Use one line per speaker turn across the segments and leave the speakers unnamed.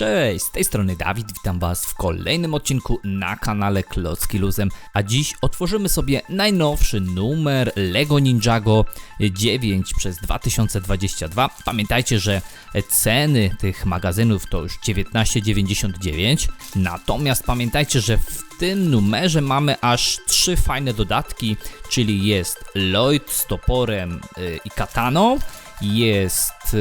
Cześć, z tej strony Dawid, witam Was w kolejnym odcinku na kanale Klocki Luzem, a dziś otworzymy sobie najnowszy numer LEGO Ninjago 9 przez 2022. Pamiętajcie, że ceny tych magazynów to już 19,99, natomiast pamiętajcie, że w tym numerze mamy aż trzy fajne dodatki, czyli jest Lloyd z toporem y, i kataną, jest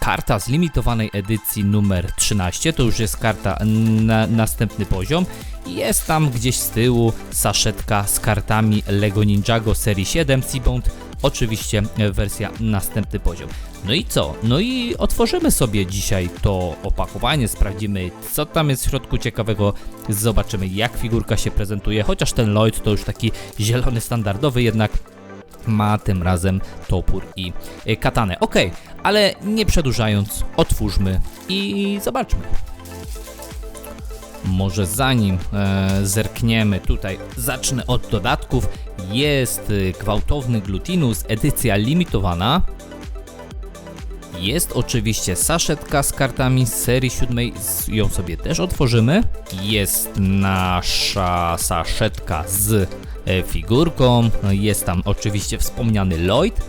karta z limitowanej edycji numer 13, to już jest karta na następny poziom. Jest tam gdzieś z tyłu saszetka z kartami Lego Ninjago serii 7 Seabound, oczywiście e, wersja następny poziom. No i co? No i otworzymy sobie dzisiaj to opakowanie, sprawdzimy co tam jest w środku ciekawego, zobaczymy jak figurka się prezentuje, chociaż ten Lloyd to już taki zielony standardowy, jednak ma tym razem topór i y, katanę. Ok, ale nie przedłużając, otwórzmy i zobaczmy. Może zanim e, zerkniemy tutaj, zacznę od dodatków. Jest y, gwałtowny glutinus, edycja limitowana. Jest oczywiście saszetka z kartami z serii siódmej, ją sobie też otworzymy. Jest nasza saszetka z e, figurką, jest tam oczywiście wspomniany Lloyd.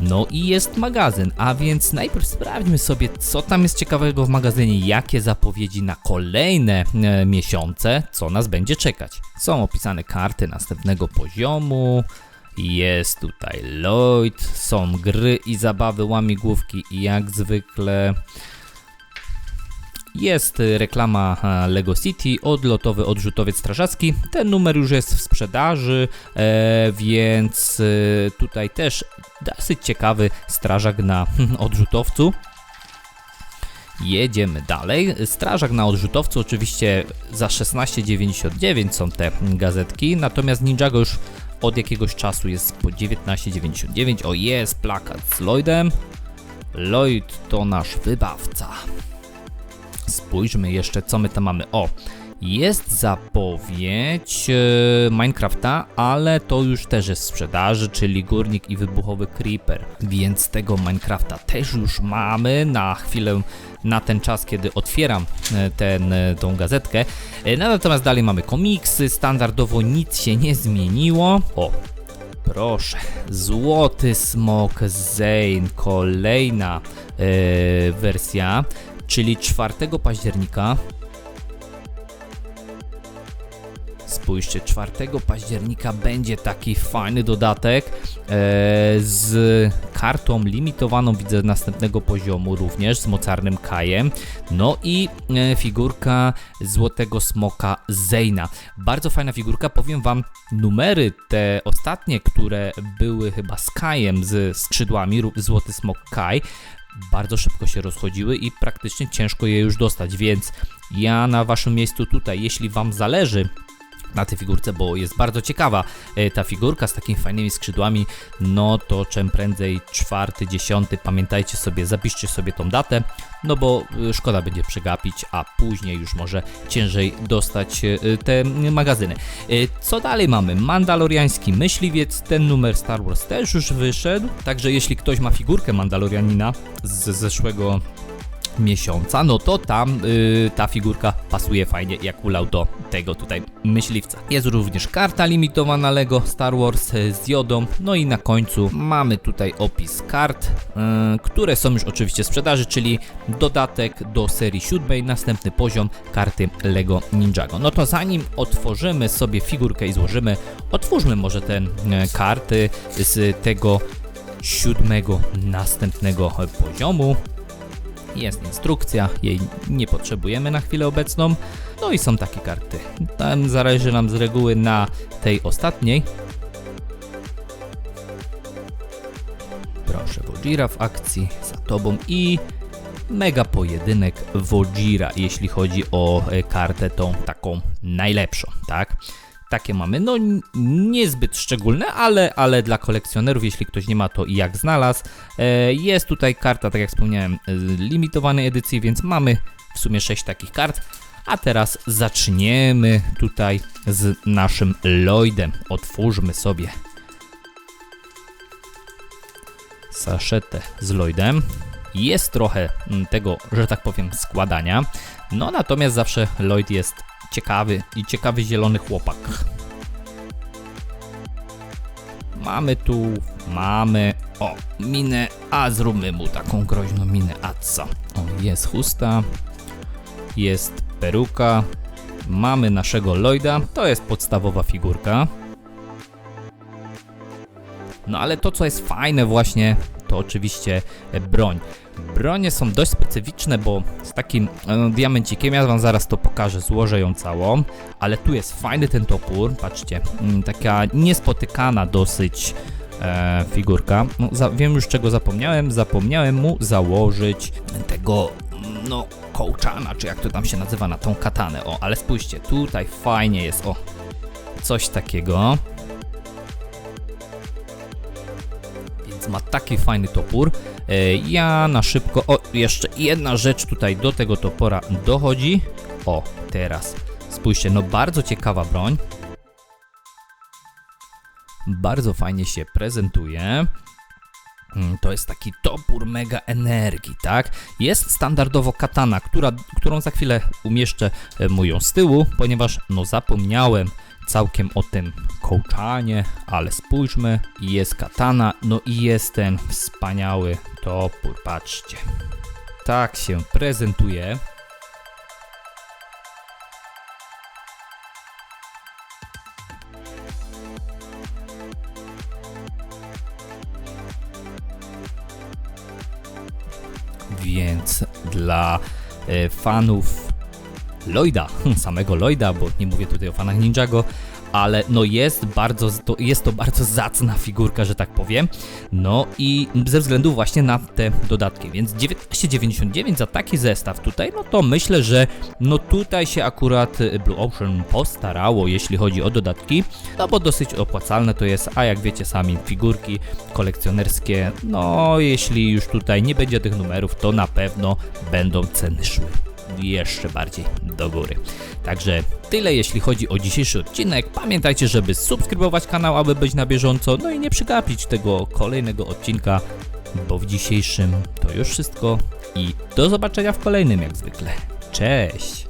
No i jest magazyn, a więc najpierw sprawdźmy sobie, co tam jest ciekawego w magazynie, jakie zapowiedzi na kolejne e, miesiące, co nas będzie czekać. Są opisane karty następnego poziomu, jest tutaj Lloyd, są gry i zabawy łamigłówki i jak zwykle jest reklama e, Lego City, odlotowy odrzutowiec strażacki. Ten numer już jest w sprzedaży, e, więc y, tutaj też dosyć ciekawy strażak na odrzutowcu. Jedziemy dalej. Strażak na odrzutowcu oczywiście za 16,99 są te gazetki, natomiast Ninjago już od jakiegoś czasu jest po 19,99. O jest plakat z Lloydem. Lloyd to nasz wybawca. Spójrzmy jeszcze, co my tam mamy. O, jest zapowiedź e, Minecrafta, ale to już też jest w sprzedaży, czyli Górnik i Wybuchowy Creeper. Więc tego Minecrafta też już mamy na chwilę, na ten czas, kiedy otwieram e, ten, e, tą gazetkę. E, no, natomiast dalej mamy komiksy, standardowo nic się nie zmieniło. O, Proszę, Złoty Smok Zane, kolejna e, wersja, czyli 4 października. Spójrzcie, 4 października będzie taki fajny dodatek e, z kartą limitowaną, widzę następnego poziomu również, z mocarnym kajem. No i e, figurka Złotego Smoka Zejna. Bardzo fajna figurka, powiem wam, numery te ostatnie, które były chyba z kajem, z skrzydłami, Złoty Smok Kaj, bardzo szybko się rozchodziły i praktycznie ciężko je już dostać, więc ja na waszym miejscu tutaj, jeśli wam zależy na tej figurce, bo jest bardzo ciekawa e, ta figurka z takimi fajnymi skrzydłami, no to czym prędzej czwarty, dziesiąty, pamiętajcie sobie, zapiszcie sobie tą datę, no bo e, szkoda będzie przegapić, a później już może ciężej dostać e, te magazyny. Co dalej mamy? Mandaloriański myśliwiec, ten numer Star Wars też już wyszedł, także jeśli ktoś ma figurkę Mandalorianina z zeszłego miesiąca, no to tam y, ta figurka pasuje fajnie jak ulał do tego tutaj myśliwca. Jest również karta limitowana Lego Star Wars y, z jodą, no i na końcu mamy tutaj opis kart, y, które są już oczywiście w sprzedaży, czyli dodatek do serii siódmej, następny poziom karty Lego Ninjago. No to zanim otworzymy sobie figurkę i złożymy, otwórzmy może te y, karty z tego siódmego następnego poziomu. Jest instrukcja, jej nie potrzebujemy na chwilę obecną. No i są takie karty. Tam zależy nam z reguły na tej ostatniej. Proszę, Wojira w akcji za tobą i mega pojedynek Wojira, jeśli chodzi o e, kartę tą taką najlepszą, tak? Takie mamy, no niezbyt szczególne, ale, ale dla kolekcjonerów, jeśli ktoś nie ma to i jak znalazł. E, Jest tutaj karta, tak jak wspomniałem, e, limitowanej edycji, więc mamy w sumie 6 takich kart. A teraz zaczniemy tutaj z naszym Lloydem. Otwórzmy sobie saszetę z Lloydem. Jest trochę mm, tego, że tak powiem, składania. No natomiast zawsze Lloyd jest ciekawy i ciekawy zielony chłopak. Mamy tu, mamy, o, minę, a zróbmy mu taką groźną minę, a co? O, jest chusta, jest peruka, mamy naszego Lloyda, to jest podstawowa figurka. No ale to, co jest fajne właśnie, to oczywiście broń. Bronie są dość specyficzne, bo z takim e, diamencikiem, ja wam zaraz to pokażę, złożę ją całą, ale tu jest fajny ten topór, patrzcie, mm, taka niespotykana dosyć e, figurka. No, za, wiem już czego zapomniałem, zapomniałem mu założyć tego, no, kołczana, czy jak to tam się nazywa, na tą katanę, o, ale spójrzcie, tutaj fajnie jest, o, coś takiego. Ma taki fajny topór. E, Ja na szybko. O, jeszcze jedna rzecz tutaj do tego topora dochodzi. O, teraz. Spójrzcie, no bardzo ciekawa broń. Bardzo fajnie się prezentuje. Mm, To jest taki topór mega energii, tak? Jest standardowo katana, która, którą za chwilę umieszczę e, moją z tyłu, ponieważ no zapomniałem całkiem o tym kołczanie, ale spójrzmy, jest katana, no i jest ten wspaniały topór, patrzcie. Tak się prezentuje. Więc dla e, fanów Lloyda, samego Lloyda, bo nie mówię tutaj o fanach Ninjago, ale no jest bardzo, to, jest to bardzo zacna figurka, że tak powiem. No i ze względu właśnie na te dodatki, więc 19,99 za taki zestaw tutaj, no to myślę, że no tutaj się akurat Blue Ocean postarało, jeśli chodzi o dodatki, no bo dosyć opłacalne to jest, a jak wiecie sami, figurki kolekcjonerskie, no jeśli już tutaj nie będzie tych numerów, to na pewno będą ceny szły jeszcze bardziej do góry. Także tyle jeśli chodzi o dzisiejszy odcinek. Pamiętajcie, żeby subskrybować kanał, aby być na bieżąco, no i nie przegapić tego kolejnego odcinka, bo w dzisiejszym to już wszystko i do zobaczenia w kolejnym jak zwykle. Cześć!